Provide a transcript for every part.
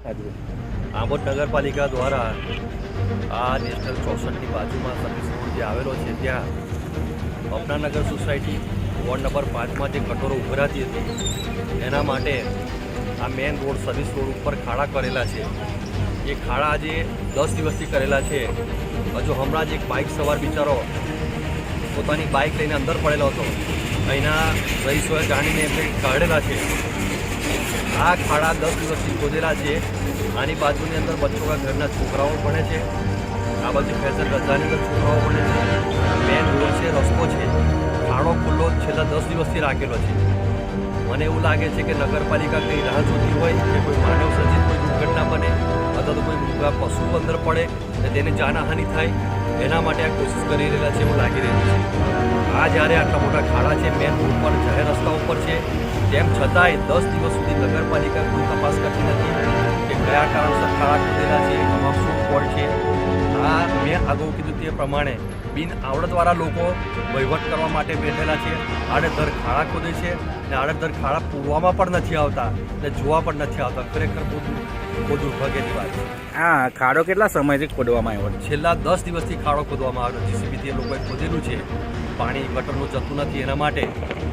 આંબોદ નગરપાલિકા દ્વારા આ નેશનલ ચોસઠની બાજુમાં સર્વિસ રોડ જે આવેલો છે, ત્યાં અપનાનગર સોસાયટી વોર્ડ નંબર પાંચમાં જે કટોરો ઉભરાતી હતી એના માટે આ મેઇન રોડ સર્વિસ રોડ ઉપર ખાડા કરેલા છે. એ ખાડા આજે દસ દિવસથી કરેલા છે. હજુ હમણાં જ એક બાઇક સવાર બિચારો પોતાની બાઇક લઈને અંદર પડેલો હતો. અહીંના રહીશોએ જાણીને એમને કાઢેલા છે. આ ખાડા દસ દિવસથી ખોદેલા છે. આની બાજુની અંદર બચ્ચોના ઘરના છોકરાઓ ભણે છે. આ બાજુ ફેઝર ગઝાની અંદર છોકરાઓ ભણે છે. મેન રોડ છે, રસ્તો છે. ખાડો ખુલ્લો છેલ્લા દસ દિવસથી રાખેલો છે. મને એવું લાગે છે કે નગરપાલિકા કંઈ રાહ જોતી હોય કે કોઈ માનવ સર્જિત કોઈ દુર્ઘટના બને અથવા તો કોઈ મૃગા પશુ અંદર પડે અને તેને જાનહાનિ થાય, એના માટે આ કોશિશ કરી રહેલા છે એવું લાગી રહ્યું છે. જ્યારે આટલા મોટા ખાડા છે મેન રોડ પર જાહેર રસ્તા ઉપર છે, તેમ છતાંય દસ દિવસ સુધી નગરપાલિકા કોઈ તપાસ કરતી નથી કે કયા કારણસર ખાડા ખોદેલા છે એમાં શું ફોલ્ટ છે અગાઉ કીધું તે પ્રમાણે બિન આવડતવાળા લોકો વહીવટ કરવા માટે બેઠેલા છે. આડેધર ખાડા ખોદે છે અને આડેધર ખાડા પૂરવામાં પણ નથી આવતા અને જોવા પણ નથી આવતા. ખરેખર બહુ બહુ દુર્ભાગ્યની વાત છે. હા ખાડો કેટલા સમયથી ખોદવામાં આવ્યો છેલ્લા દસ દિવસથી ખાડો ખોદવામાં આવ્યો. જીસીબીથી એ લોકોએ ખોદેલું છે. પાણી ગટરનું જતું નથી એના માટે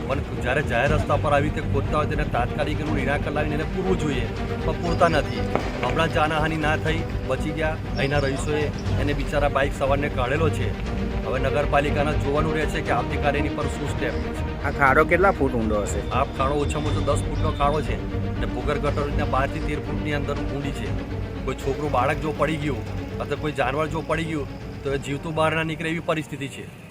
પણ જ્યારે જાહેર રસ્તા પર આવી રીતે ખોદતા હોય તેને તાત્કાલિક એનું નિરાકરણ લાવીને એને પૂરવું જોઈએ. પણ પૂરતા નથી. હમણાં જાનહાનિ ના થઈ બચી ગયા. અહીંના રહીશોએ એને બિચારા બાઇક સવારને કાઢેલો છે. હવે નગરપાલિકાના જોવાનું રહે છે કે આવતીકાલે એની પર શું સ્ટેપ છે. આ ખાડો કેટલા ફૂટ ઊંડો હશે? આ ખાડો ઓછામાં ઓછો દસ ફૂટનો ખાડો છે અને ભૂગર ગટરના બારથી તેર ફૂટની અંદર ઊંડી છે. કોઈ છોકરું બાળક જો પડી ગયું અથવા કોઈ જાનવર જો પડી ગયું તો એ જીવતું બહાર ના નીકળે એવી પરિસ્થિતિ છે.